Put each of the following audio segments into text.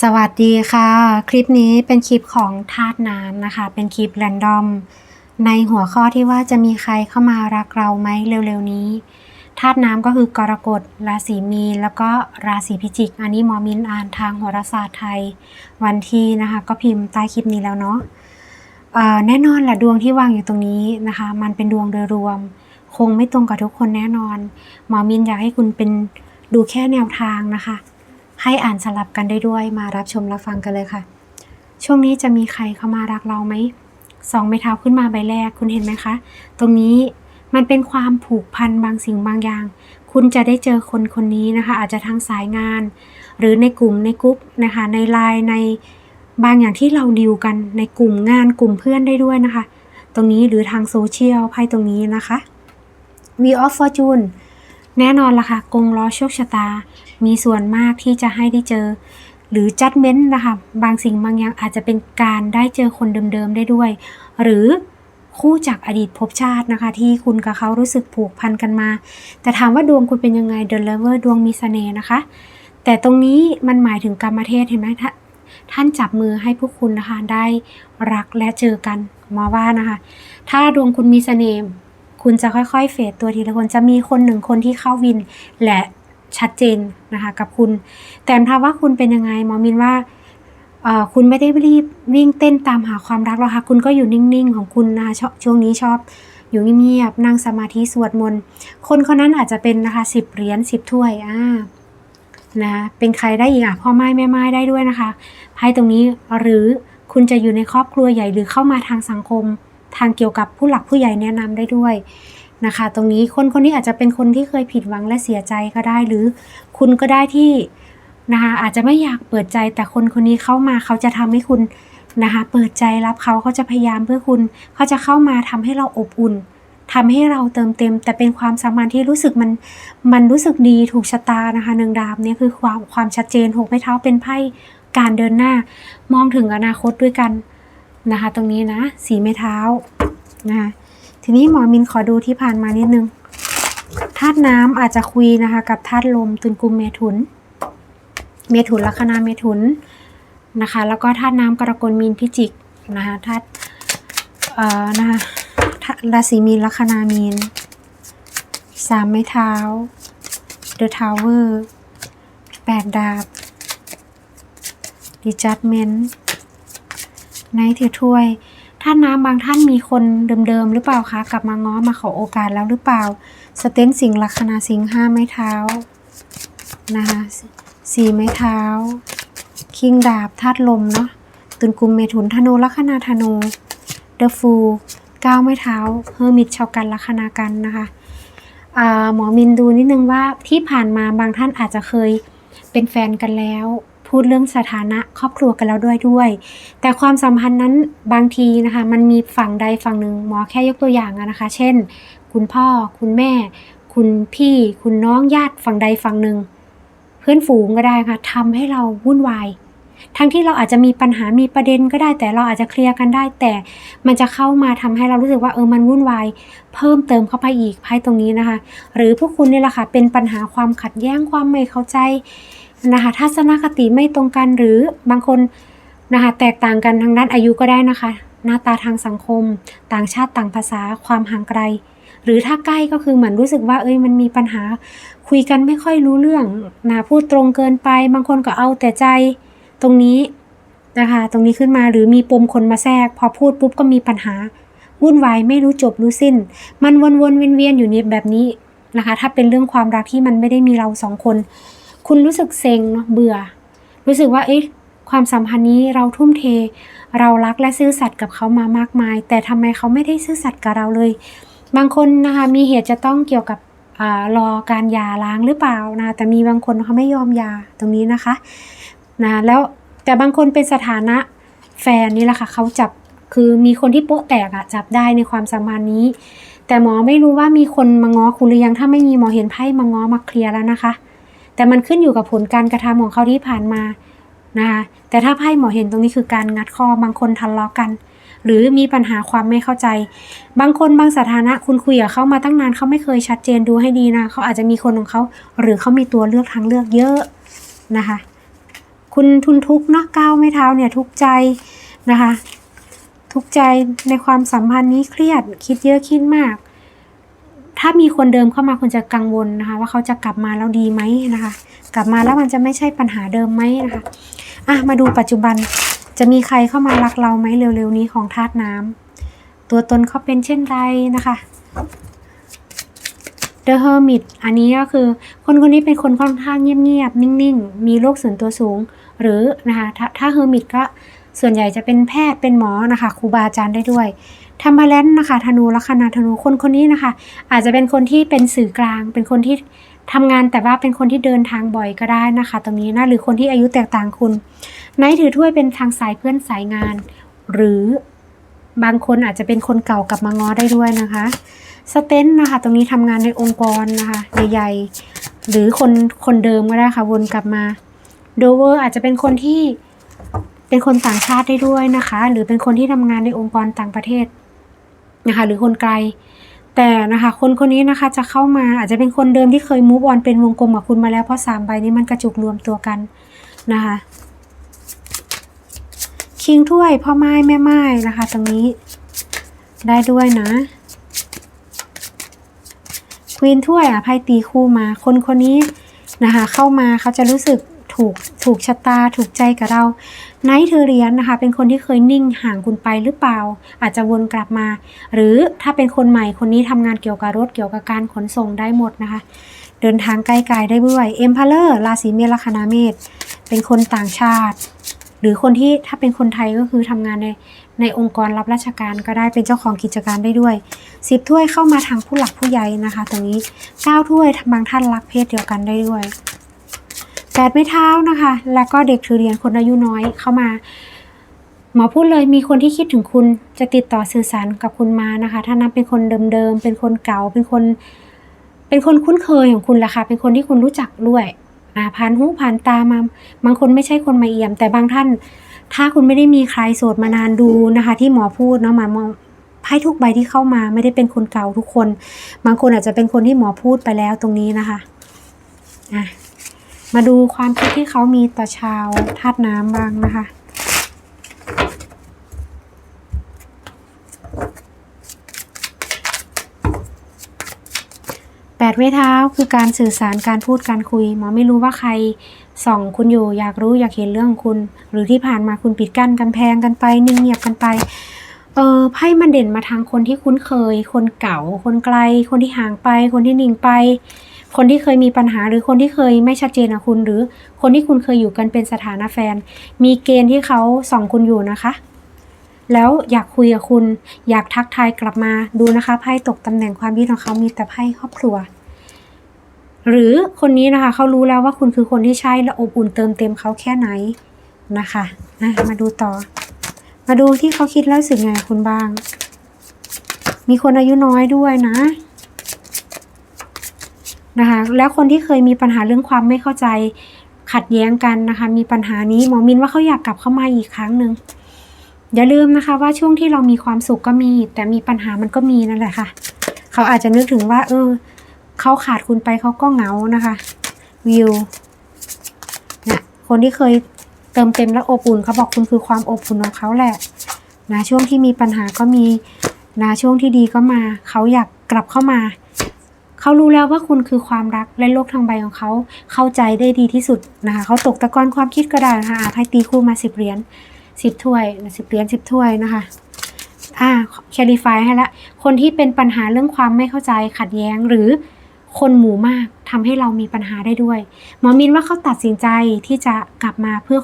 สวัสดีค่ะ คลิปนี้เป็นคลิปของธาตุน้ำนะคะ เป็นคลิปแรนดอม ในหัวข้อที่ว่าจะมีใครเข้ามารักเราไหมเร็วๆนี้ธาตุน้ำก็คือกรกฎราศีมีนแล้วก็ราศีพิจิก อันนี้หมอมินอ่านทางโหราศาสตร์ไทยวันที่นะคะ ก็พิมพ์ใต้คลิปนี้แล้วเนาะแน่นอนแหละดวงที่วางอยู่ตรงนี้นะคะ มันเป็นดวงโดยรวม คงไม่ตรงกับทุกคนแน่นอนหมอมินอยากให้คุณเป็นดูแค่แนวทางนะคะ ให้อ่านสลับกันได้ด้วยมารับชมรับฟังกันเลยค่ะ ช่วงนี้จะมีใครเข้ามารักเราไหมสองไม้เท้าขึ้นมาใบแรกคุณเห็นไหมคะ ตรงนี้มันเป็นความผูกพันบางสิ่งบางอย่าง คุณจะได้เจอคนคนนี้นะคะ อาจจะทางสายงาน หรือในกลุ่มในกลุ่มนะคะ ในไลน์ในบางอย่างที่เราดิวกันในกลุ่มงานกลุ่มเพื่อนได้ด้วยนะคะ ตรงนี้หรือทางโซเชียลไพ่ตรงนี้นะคะ V of Fortune แน่นอนละค่ะกงล้อโชคชะตา มีส่วนมากที่จะให้ได้เจอ หรือจัดเม้นนะคะบางสิ่งบางอย่างอาจจะเป็นการได้เจอคนเดิมๆได้ด้วย หรือคู่จากอดีตภพชาตินะคะ ที่คุณกับเขารู้สึกผูกพันกันมา แต่ถามว่าดวงคุณเป็นยังไง The Lover ดวงมีเสน่ห์นะคะ แต่ตรงนี้มันหมายถึงกรรมเทศเห็นไหมท่าท่านจับมือให้พวกคุณนะคะได้รักและเจอกันหมาว่านะคะ ถ้าดวงคุณมีเสน่ห์คุณจะค่อยๆ เฟดตัวทีละคนจะมีคนหนึ่งคนที่เข้าวิน และ ชัดเจนนะคะกับคุณ แต่ถามว่าคุณเป็นยังไงหมอมินว่าคุณไม่ได้รีบวิ่งเต้นตามหาความรักหรอกค่ะคุณก็อยู่นิ่งๆของคุณนะคะชอบช่วงนี้ชอบอยู่เงียบๆนั่งสมาธิสวดมนต์คนคนนั้นอาจจะเป็นนะคะสิบเหรียญสิบถ้วยอ่านะเป็นใครได้อีกอะพ่อไม้แม่ไม้ได้ด้วยนะคะไพ่ตรงนี้หรือคุณจะอยู่ในครอบครัวใหญ่หรือเข้ามาทางสังคม ทางเกี่ยวกับผู้หลักผู้ใหญ่แนะนำได้ด้วย นะคะ ตรงนี้คนคนนี้อาจจะเป็นคนที่เคยผิดหวังและเสียใจก็ได้ หรือคุณก็ได้ที่นะคะอาจจะไม่อยากเปิดใจแต่คนคนนี้เข้ามาเขาจะทำให้คุณนะคะ เปิดใจรับเขาเขาจะพยายามเพื่อคุณเขาจะเข้ามาทำให้เราอบอุ่นทำให้เราเติมเต็ม แต่เป็นความสัมพันธ์ที่รู้สึกมันมันรู้สึกดีถูกชะตานะคะหนึ่งดาบเนี่ยคือความความชัดเจนหกไม้เท้าเป็นไพ่การเดินหน้ามองถึงอนาคตด้วยกันนะคะ ตรงนี้นะสีไม้เท้านะคะ ทีนี้หมอมินขอดูที่ผ่านมานิดนึงธาตุน้ำอาจจะคุยนะคะ กับธาตุลมตุลกุมเมถุน เมถุนลัคนาเมถุนนะคะ แล้วก็ธาตุน้ำกรกฎมีนพิจิกนะคะธาตุเอ่อนะคะธาตุราศีมีนลัคนามีนสามไม้เท้า The Tower แปดดาบ Adjustment ในถือถ้วย ท่านน้ำบางท่านมีคนเดิมๆหรือเปล่าคะ กลับมาง้อมาขอโอกาสแล้วหรือเปล่า สเตนสิงลัคนาสิงห้าไม้เท้านะคะสี่ไม้เท้า คิงดาบธาตุลมเนาะตุนกุมเมถุนธนูลัคนาธนูเดอะฟูเก้าไม้เท้าเฮอร์มิตชาวกันลัคนากันนะคะหมอมินดูนิดนึงว่าที่ผ่านมาบางท่านอาจจะเคยเป็นแฟนกันแล้ว พูดเรื่องสถานะครอบครัวกันแล้วด้วยด้วย แต่ความสัมพันธ์นั้นบางทีนะคะมันมีฝั่งใดฝั่งหนึ่งหมอแค่ยกตัวอย่างอะนะคะ เช่น คุณพ่อ คุณแม่ คุณพี่ คุณน้องญาติฝั่งใดฝั่งหนึ่งเพื่อนฝูงก็ได้ค่ะทำให้เราวุ่นวายทั้งที่เราอาจจะมีปัญหามีประเด็นก็ได้ แต่เราอาจจะเคลียร์กันได้ แต่มันจะเข้ามาทำให้เรารู้สึกว่าเออมันวุ่นวายเพิ่มเติมเข้าไปอีกไพ่ตรงนี้นะคะ หรือพวกคุณเนี่ยแหละค่ะเป็นปัญหาความขัดแย้งความไม่เข้าใจ นะคะทัศนคติไม่ตรงกันหรือบางคนนะคะแตกต่างกันทางด้านอายุก็ได้นะคะ หน้าตาทางสังคม ต่างชาติต่างภาษาความห่างไกล หรือถ้าใกล้ก็คือเหมือนรู้สึกว่าเอ้ยมันมีปัญหา คุยกันไม่ค่อยรู้เรื่องนะพูดตรงเกินไป บางคนก็เอาแต่ใจตรงนี้นะคะ ตรงนี้ขึ้นมาหรือมีปมคนมาแทรก พอพูดปุ๊บก็มีปัญหาวุ่นวายไม่รู้จบรู้สิ้น มันวนๆเวียนๆอยู่ในแบบนี้นะคะ ถ้าเป็นเรื่องความรักที่มันไม่ได้มีเราสองคน คุณรู้สึกเซ็งเนาะเบื่อ รู้สึกว่าเอ๊ะความสัมพันธ์นี้เราทุ่มเท เรารักและซื่อสัตย์กับเขามามากมาย แต่ทำไมเขาไม่ได้ซื่อสัตย์กับเราเลย บางคนนะคะมีเหตุจะต้องเกี่ยวกับอรอการยาร้างหรือเปล่านะแต่มีบางคนเขาไม่ยอมยาตรงนี้นะคะนะแล้วแต่บางคนเป็นสถานะแฟนนี่แหละค่ะเขาจับคือมีคนที่โป๊ะแตกอะจับได้ในความสัมพันธ์นี้ แต่หมอไม่รู้ว่ามีคนมาง้อคุณหรือยังถ้าไม่มีหมอเห็นไพ่มาง้อมาเคลียร์แล้วนะคะ แต่มันขึ้นอยู่กับผลการกระทำของเขาที่ผ่านมานะคะแต่ถ้าไพ่หมอเห็นตรงนี้คือการงัดข้อบางคนทะเลาะกัน หรือมีปัญหาความไม่เข้าใจ บางคนบางสถานะคุณคุยกับเขามาตั้งนานเขาไม่เคยชัดเจนดูให้ดีนะเขาอาจจะมีคนของเขา หรือเขามีตัวเลือกทางเลือกเยอะนะคะคุณทุนทุกเนาะก้าวไม่เท้าเนี่ยทุกใจนะคะ ทุกใจในความสัมพันธ์นี้เครียดคิดเยอะคิดมาก ถ้ามีคนเดิมเข้ามาคุณจะกังวลนะคะ ว่าเขาจะกลับมาแล้วดีไหมนะคะ กลับมาแล้วมันจะไม่ใช่ปัญหาเดิมไหมนะคะอะมาดูปัจจุบันจะมีใครเข้ามารักเราไหมเร็วๆนี้ของธาตุน้ำตัวตนเขาเป็นเช่นไรนะคะ The Hermit อันนี้ก็คือคนคนนี้เป็นคนค่อนข้างเงียบๆนิ่งๆ มีโรคส่วนตัวสูง หรือนะคะถ้าถ้า Hermit ก็ส่วนใหญ่จะเป็นแพทย์เป็นหมอนะคะครูบาอาจารย์ได้ด้วย ทำมาแล้วนะคะธนูลัคนาธนูคนคนนี้นะคะ อาจจะเป็นคนที่เป็นสื่อกลาง เป็นคนที่ทำงานแต่ว่าเป็นคนที่เดินทางบ่อยก็ได้นะคะ ตรงนี้นะหรือคนที่อายุแตกต่างคุณไนท์ถือถ้วยเป็นทางสายเพื่อนสายงาน หรือบางคนอาจจะเป็นคนเก่ากลับมาง้อได้ด้วยนะคะสเตนนะคะ ตรงนี้ทำงานในองค์กรนะคะใหญ่ๆหรือคนคนเดิมก็ได้ค่ะวนกลับมาโดเวอร์อาจจะเป็นคนที่เป็นคนต่างชาติได้ด้วยนะคะ หรือเป็นคนที่ทำงานในองค์กรต่างประเทศ นะคะ หรือคนไกล แต่นะคะ คนคนนี้นะคะจะเข้ามาอาจจะเป็นคนเดิมที่เคยมูฟออนเป็นวงกลมกับคุณมาแล้วเพราะสามใบนี้มันกระจุกรวมตัวกันนะคะคิงถ้วยพ่อไม้แม่ไม้นะคะ ตรงนี้ได้ด้วยนะควีนถ้วยอะไพ่ตีคู่มา คนคนนี้นะคะ เข้ามาเขาจะรู้สึก ถูกถูกชะตาถูกใจกับเราไนท์เธอเรียนนะคะ เป็นคนที่เคยนิ่งห่างคุณไปหรือเปล่า อาจจะวนกลับมา หรือถ้าเป็นคนใหม่คนนี้ทำงานเกี่ยวกับรถเกี่ยวกับการขนส่งได้หมดนะคะ เดินทางไกลๆได้ด้วยเอ็มพาเลอร์ราศีเมษลัคนาเมษเป็นคนต่างชาติ หรือคนที่ถ้าเป็นคนไทยก็คือทำงานในในองค์กรรับราชการก็ได้เป็นเจ้าของกิจการได้ด้วยสิบถ้วยเข้ามาทางผู้หลักผู้ใหญ่นะคะ ตรงนี้เก้าถ้วยบางท่านรักเพศเดียวกันได้ด้วย แปดไม้เท้านะคะ แล้วก็เด็กถือเหรียญคนอายุน้อยเข้ามา หมอพูดเลยมีคนที่คิดถึงคุณจะติดต่อสื่อสารกับคุณมานะคะ ถ้านับเป็นคนเดิมๆเป็นคนเก่าเป็นคน เป็นคนคุ้นเคยของคุณแหละค่ะเป็นคนที่คุณรู้จักด้วยอ่าผ่านหูผ่านตามา บางคนไม่ใช่คนมาเอี่ยม แต่บางท่าน ถ้าคุณไม่ได้มีใครโสดมานานดูนะคะ ที่หมอพูดเนาะมามองไพ่ทุกใบที่เข้ามาไม่ได้เป็นคนเก่าทุกคน บางคนอาจจะเป็นคนที่หมอพูดไปแล้วตรงนี้นะคะอะ มาดูความคิดที่เขามีต่อชาวธาตุน้ำบ้างนะคะ แปดไม้เท้าคือการสื่อสารการพูดการคุยหมอไม่รู้ว่าใครส่องคุณอยู่อยากรู้อยากเห็นเรื่องคุณ หรือที่ผ่านมาคุณปิดกั้นกันแพงกันไปนิ่งเงียบกันไปเออไพ่มันเด่นมาทางคนที่คุ้นเคย คนเก่า คนไกล คนที่ห่างไป คนที่นิ่งไป คนที่เคยมีปัญหาหรือคนที่เคยไม่ชัดเจนกับคุณ หรือคนที่คุณเคยอยู่กันเป็นสถานะแฟน มีเกณฑ์ที่เขาส่องคุณอยู่นะคะ แล้วอยากคุยกับคุณ อยากทักทายกลับมาดูนะคะไพ่ตกตำแหน่งความคิดของเขามีแต่ไพ่ครอบครัว หรือคนนี้นะคะเขารู้แล้วว่าคุณคือคนที่ใช่และอบอุ่นเติมเต็มเขาแค่ไหนนะคะะมาดูต่อ มาดูที่เขาคิดแล้วสึกไงคุณบ้าง มีคนอายุน้อยด้วยนะ นะคะแล้วคนที่เคยมีปัญหาเรื่องความไม่เข้าใจขัดแย้งกันนะคะ มีปัญหานี้หมอมินว่าเขาอยากกลับเข้ามาอีกครั้งหนึ่งอย่าลืมนะคะว่าช่วงที่เรามีความสุขก็มี แต่มีปัญหามันก็มีนั่นแหละค่ะ เขาอาจจะนึกถึงว่า เออเขาขาดคุณไปเขาก็เหงานะคะวิวนะคนที่เคยเติมเต็มและอบอุ่นเขาบอกคุณคือความอบอุ่นของเขาแหละนะช่วงที่มีปัญหาก็มีนะช่วงที่ดีก็มา เขาอยากกลับเข้ามา เขารู้แล้วว่าคุณคือความรักและโลกทางใบของเขา เข้าใจได้ดีที่สุดนะคะเขาตกตะกอนความคิดก็ได้นะคะอาไพ่ตีคู่มาสิบเหรียญสิบถ้วยสิบเหรียญสิบถ้วยนะคะอ่าแคลิฟายให้ละ คนที่เป็นปัญหาเรื่องความไม่เข้าใจขัดแย้งหรือคนหมู่มากทำให้เรามีปัญหาได้ด้วย หมอมินว่าเขาตัดสินใจที่จะกลับมาเพื่อ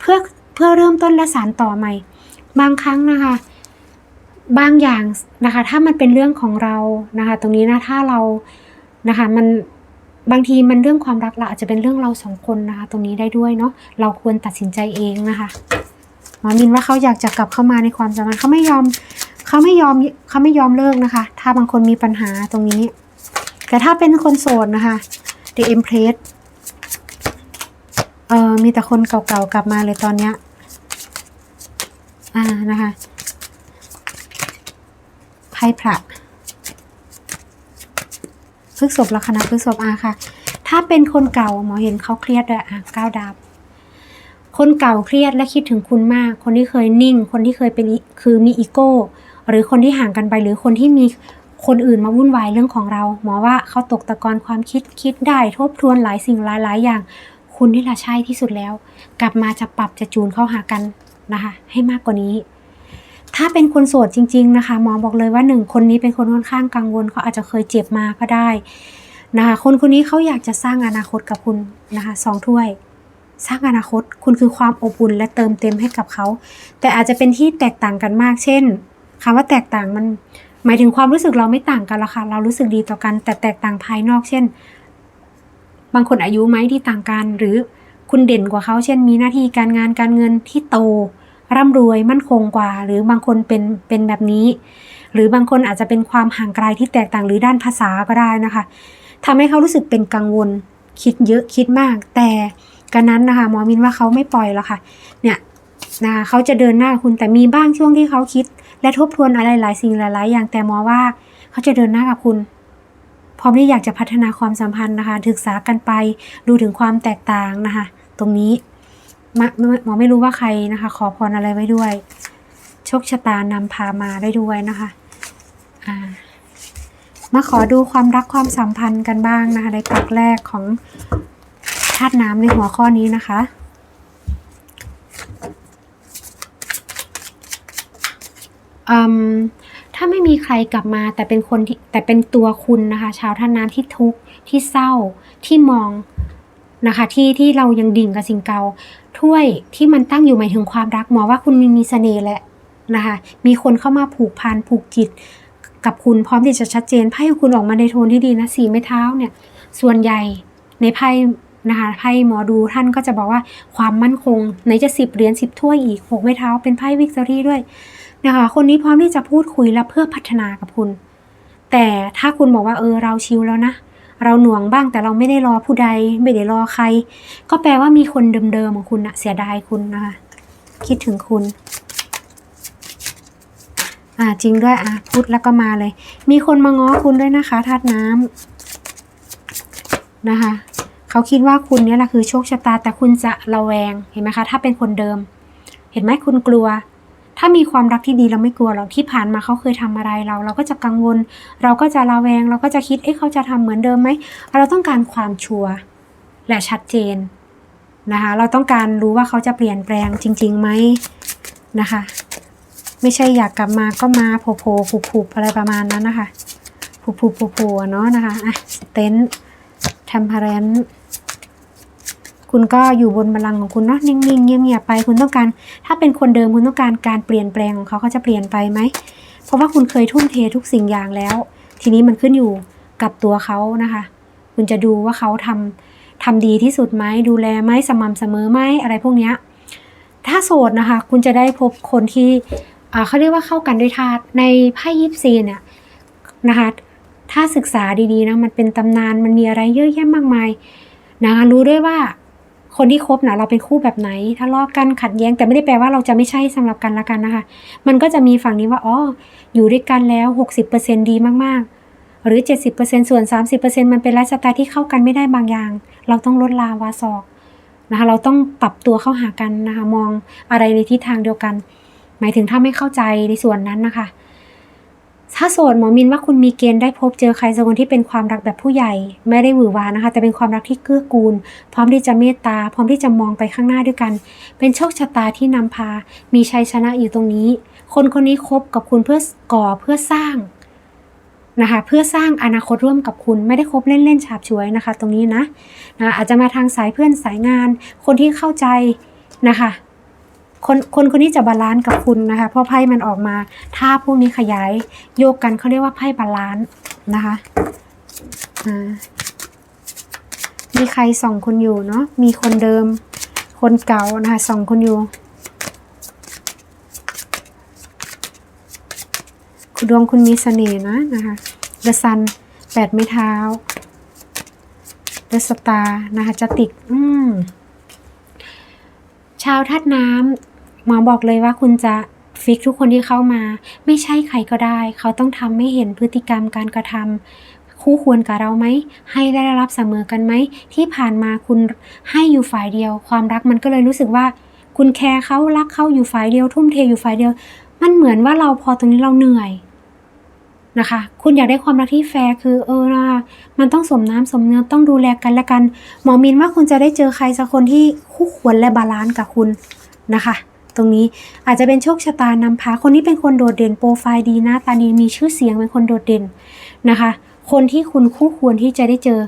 เพื่อเพื่อเริ่มต้นและสานต่อใหม่ บางครั้งนะคะ บางอย่างนะคะ ถ้ามันเป็นเรื่องของเรานะคะ ตรงนี้นะถ้าเรานะคะมันบางทีมันเรื่องความรักเราอาจจะเป็นเรื่องเราสองคนนะคะ ตรงนี้ได้ด้วยเนาะเราควรตัดสินใจเองนะคะหมอมินว่าเขาอยากจะกลับเข้ามาในความสัมพันธ์เขาไม่ยอมเขาไม่ยอมเขาไม่ยอมเลิกนะคะ ถ้าบางคนมีปัญหาตรงนี้ แต่ถ้าเป็นคนโสดนะคะ The Empress เอ่อมีแต่คนเก่าๆกลับมาเลยตอนเนี้ยอ่านะคะ ไพ่พระพฤกษบลัคนาพฤกษบอาค่ะ ถ้าเป็นคนเก่าหมอเห็นเขาเครียดเลยอะก้าวดาบคนเก่าเครียดและคิดถึงคุณมาก คนที่เคยนิ่ง คนที่เคยเป็นคือมีอีโก้หรือคนที่ห่างกันไปหรือคนที่มีคนอื่นมาวุ่นวายเรื่องของเรา หมอว่าเขาตกตะกอนความคิดคิดได้ทบทวนหลายสิ่งหลายหลายอย่าง คุณนี่แหละใช่ที่สุดแล้ว กลับมาจะปรับจะจูนเข้าหากันนะคะ ให้มากกว่านี้ ถ้าเป็นคนโสดจริง ๆ นะคะหมอบอกเลยว่าหนึ่งคนนี้เป็นคนค่อนข้างกังวลเขาอาจจะเคยเจ็บมาก็ได้นะคะคนคนนี้เขาอยากจะสร้างอนาคตกับคุณนะคะสองถ้วย สร้างอนาคตคุณคือความอบอุ่นและเติมเต็มให้กับเขา แต่อาจจะเป็นที่แตกต่างกันมาก เช่นคำว่าแตกต่างมัน หมายถึงความรู้สึกเราไม่ต่างกันละค่ะเรารู้สึกดีต่อกัน แต่แตกต่างภายนอก เช่น บางคนอายุไหมที่ต่างกันหรือคุณเด่นกว่าเขาเช่น มีหน้าที่การงานการเงินที่โต ร่ำรวยมั่นคงกว่า หรือบางคนเป็นเป็นแบบนี้ หรือบางคนอาจจะเป็นความห่างไกลที่แตกต่างหรือด้านภาษาก็ได้นะคะทำให้เขารู้สึกเป็นกังวลคิดเยอะคิดมาก แต่กันนั้นนะคะหมอมินว่าเขาไม่ปล่อยหรอกค่ะ เนี่ยนะะเขาจะเดินหน้าคุณแต่มีบ้างช่วงที่เขาคิด และทบทวนอะไรหลายสิ่งหลาย ๆ อย่างแต่หมอว่าเขาจะเดินหน้ากับคุณพร้อมที่อยากจะพัฒนาความสัมพันธ์นะคะศึกษากันไปดูถึงความแตกต่างนะคะ ตรงนี้ มหมอไม่รู้ว่าใครนะคะ ขอพรอะไรไว้ด้วย โชคชะตานำพามาได้ด้วยนะคะอ่ามาขอดูความรักความสัมพันธ์กันบ้างนะคะในปักแรกของธาตุน้ำในหัวข้อนี้นะคะอืมถ้าไม่มีใครกลับมาแต่เป็นคนที่แต่เป็นตัวคุณนะคะ ชาวท่านน้ำที่ทุกข์ที่เศร้าที่มอง นะคะที่ที่เรายังดิ่งกับสิ่งเก่าถ้วยที่มันตั้งอยู่หมายถึงความรักหมอว่าคุณมีมีเสน่ห์แหละนะคะมีคนเข้ามาผูกพันผูกจิต กับคุณพร้อมที่จะชัดเจนไพ่ของคุณออกมาในโทนที่ดีนะสีไม้เท้าเนี่ยส่วนใหญ่ในไพ่นะคะไพ่หมอดูท่านก็จะบอกว่าความมั่นคงไหนจะสิบเหรียญสิบถ้วยอีกหกไม้เท้าเป็นไพ่วิกตอรี่ด้วยนะคะคนนี้พร้อมที่จะพูดคุยและเพื่อพัฒนากับคุณ แต่ถ้าคุณบอกว่าเออเราชิลแล้วนะ เราหน่วงบ้างแต่เราไม่ได้รอผู้ใด ไม่ได้รอใคร ก็แปลว่ามีคนเดิมๆของคุณอะเสียดายคุณนะคะคิดถึงคุณ อ่าจริงด้วยอะพูดแล้วก็มาเลย มีคนมาง้อคุณด้วยนะคะธาตุน้ำนะคะเขาคิดว่าคุณเนี่ยแหละคือโชคชะตาแต่คุณจะระแวงเห็นไหมคะ ถ้าเป็นคนเดิม เห็นไหมคุณกลัว ถ้ามีความรักที่ดีเราไม่กลัวหรอกที่ผ่านมาเขาเคยทำอะไรเรา เราก็จะกังวล เราก็จะระแวง เราก็จะคิดเอ๊ะเขาจะทำเหมือนเดิมไหมเราต้องการความชัวร์และชัดเจนนะคะเราต้องการรู้ว่าเขาจะเปลี่ยนแปลงจริงๆไหมนะคะ ไม่ใช่อยากกลับมาก็มาโผล่โผล่ผุผุอะไรประมาณนั้นนะคะผุผุผุผุเนาะนะคะอะเต็นท์ทมเพรน คุณก็อยู่บนบัลลังก์ของคุณเนาะนิ่งๆเงียบๆไปคุณต้องการ ถ้าเป็นคนเดิมคุณต้องการการเปลี่ยนแปลงของเขาเขาจะเปลี่ยนไปไหม เพราะว่าคุณเคยทุ่มเททุกสิ่งอย่างแล้ว ทีนี้มันขึ้นอยู่กับตัวเขานะคะ คุณจะดูว่าเขาทำทำดีที่สุดไหมดูแลไหมสม่ำเสมอไหมอะไรพวกเนี้ยถ้าโสดนะคะ คุณจะได้พบคนที่เขาเรียกว่าเข้ากันด้วยธาตุในไพ่ยิปซีเนี่ยนะคะถ้าศึกษาดีๆนะมันเป็นตำนานมันมีอะไรเยอะแยะมากมายนะคะรู้ด้วยว่า คนที่คบนะเราเป็นคู่แบบไหนทะเลาะกันขัดแย้งแต่ไม่ได้แปลว่าเราจะไม่ใช่สำหรับกันละกันนะคะ มันก็จะมีฝั่งนี้ว่าอ๋ออยู่ด้วยกันแล้ว 60%ดีมากๆ หรือ 70%ส่วน 30%มันเป็นไลฟ์สไตล์ที่เข้ากันไม่ได้บางอย่าง เราต้องลดลาวาศอกนะคะเราต้องปรับตัวเข้าหากันนะคะมองอะไรในทิศทางเดียวกัน หมายถึงถ้าไม่เข้าใจในส่วนนั้นนะคะ ถ้าโสดหมอมินว่าคุณมีเกณฑ์ได้พบเจอใครสักคนที่เป็นความรักแบบผู้ใหญ่ ไม่ได้หวือหวานะคะ แต่เป็นความรักที่เกื้อกูล พร้อมที่จะเมตตา พร้อมที่จะมองไปข้างหน้าด้วยกัน เป็นโชคชะตาที่นำพา มีชัยชนะอยู่ตรงนี้ คนคนนี้คบกับคุณเพื่อก่อเพื่อสร้างนะคะ เพื่อสร้างอนาคตร่วมกับคุณไม่ได้คบเล่นๆฉาบฉวยนะคะ ตรงนี้นะนะอาจจะมาทางสายเพื่อนสายงาน คนที่เข้าใจนะคะ คนคนคนนี้จะบาลานซ์กับคุณนะคะเพราะไพ่มันออกมาถ้าพวกนี้ขยายโยกกันเขาเรียกว่าไพ่บาลานซ์นะคะมีใครส่องคุณอยู่เนาะมีคนเดิม คนเก่านะคะส่องคุณอยู่คุณดวงคุณมีเสน่ห์นะนะคะ The Sun แปดไม้เท้า The Star นะคะจะติดอืมชาวธาตุน้ำ หมอบอกเลยว่าคุณจะฟิกทุกคนที่เข้ามา ไม่ใช่ใครก็ได้ เขาต้องทำให้เห็นพฤติกรรมการกระทำคู่ควรกับเราไหม ให้ได้รับเสมอกันไหม ที่ผ่านมาคุณให้อยู่ฝ่ายเดียว ความรักมันก็เลยรู้สึกว่า คุณแคร์เขารักเขาอยู่ฝ่ายเดียว ทุ่มเทอยู่ฝ่ายเดียว มันเหมือนว่าเราพอตรงนี้เราเหนื่อยนะคะ คุณอยากได้ความรักที่แฟร์คือเออนะมันต้องสมน้ำสมเนื้อต้องดูแลกันและกัน หมอมินว่าคุณจะได้เจอใครสักคนที่คู่ควรและบาลานซ์กับคุณนะคะ ตรงนี้อาจจะเป็นโชคชะตานำพาคนนี้เป็นคนโดดเด่นโปรไฟล์ดีหน้าตาดีมีชื่อเสียงเป็นคนโดดเด่นนะคะ คนที่คุณคู่ควรที่จะได้เจอ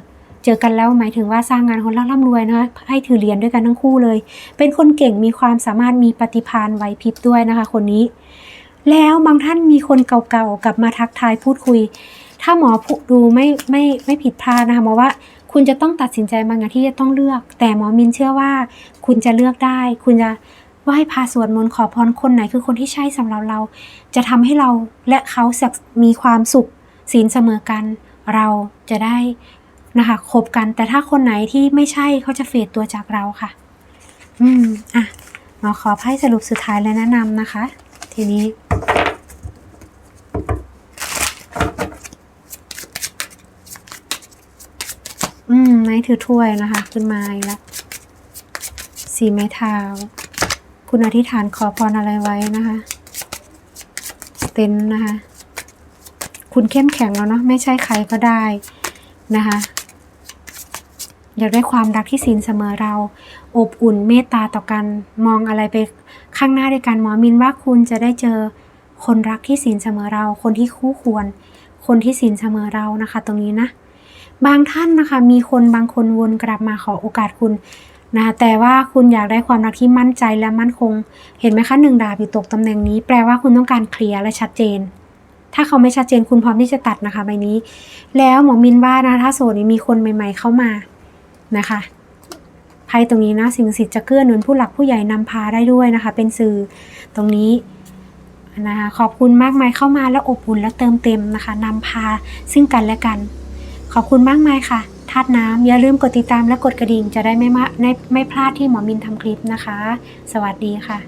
เจอกันแล้วหมายถึงว่าสร้างงานคนร่ำรวยนะคะให้ถือเหรียญด้วยกันทั้งคู่เลย เป็นคนเก่งมีความสามารถมีปฏิภาณไหวพริบด้วยนะคะ คนนี้ แล้วบางท่านมีคนเก่าๆกลับมาทักทายพูดคุย ถ้าหมอผูดูไม่ไม่ไม่ผิดพลาดนะคะหมอว่าคุณจะต้องตัดสินใจบางอย่างที่จะต้องเลือก แต่หมอมินเชื่อว่า คุณจะเลือกได้ คุณจะ ไหว้พาสวดมนต์ขอพรคนไหนคือคนที่ใช่สำหรับเรา จะทำให้เราและเขาสักมีความสุขศีลเสมอกัน เราจะได้นะคะคบกัน แต่ถ้าคนไหนที่ไม่ใช่เขาจะเฟดตัวจากเราค่ะ อืมอะหมอขอไพ่สรุปสุดท้ายและแนะนำนะคะ ทีนี้อืมไม้ถือถ้วยนะคะ ขึ้นมาอีกแล้วสีไม้เท้า คุณอธิษฐานขอพรอะไรไว้นะคะเต็นนะคะ คุณเข้มแข็งแล้วเนาะไม่ใช่ใครก็ได้นะคะ อยากได้ความรักที่ศีลเสมอเรา อบอุ่นเมตตาต่อกันมองอะไรไปข้างหน้าด้วยกันหมอมินว่าคุณจะได้เจอคนรักที่ศีลเสมอเรา คนที่คู่ควร คนที่ศีลเสมอเรานะคะ ตรงนี้นะ บางท่านนะคะ มีคนบางคนวนกลับมาขอโอกาสคุณ นะแต่ว่าคุณอยากได้ความรักที่มั่นใจและมั่นคง เห็นไหมคะหนึ่งดาบอยู่ตกตำแหน่งนี้ แปลว่าคุณต้องการเคลียร์และชัดเจน ถ้าเขาไม่ชัดเจนคุณพร้อมที่จะตัดนะคะใบนี้ แล้วหมอมินว่านะถ้าโสดนี้มีคนใหม่ ๆ เข้ามานะคะไพ่ตรงนี้นะสิ่งศักดิ์สิทธิ์จะเกื้อหนุนผู้หลักผู้ใหญ่นำพาได้ด้วยนะคะ เป็นสื่อตรงนี้นะคะขอบคุณมากมายเข้ามาแล้วอบอุ่นและเติมเต็มนะคะนำพาซึ่งกันและกัน ขอบคุณมากมายค่ะ ธาตุน้ำอย่าลืมกดติดตามและกดกระดิ่งจะได้ไม่มาไม่ไม่พลาดที่หมอมินทำคลิปนะคะ สวัสดีค่ะ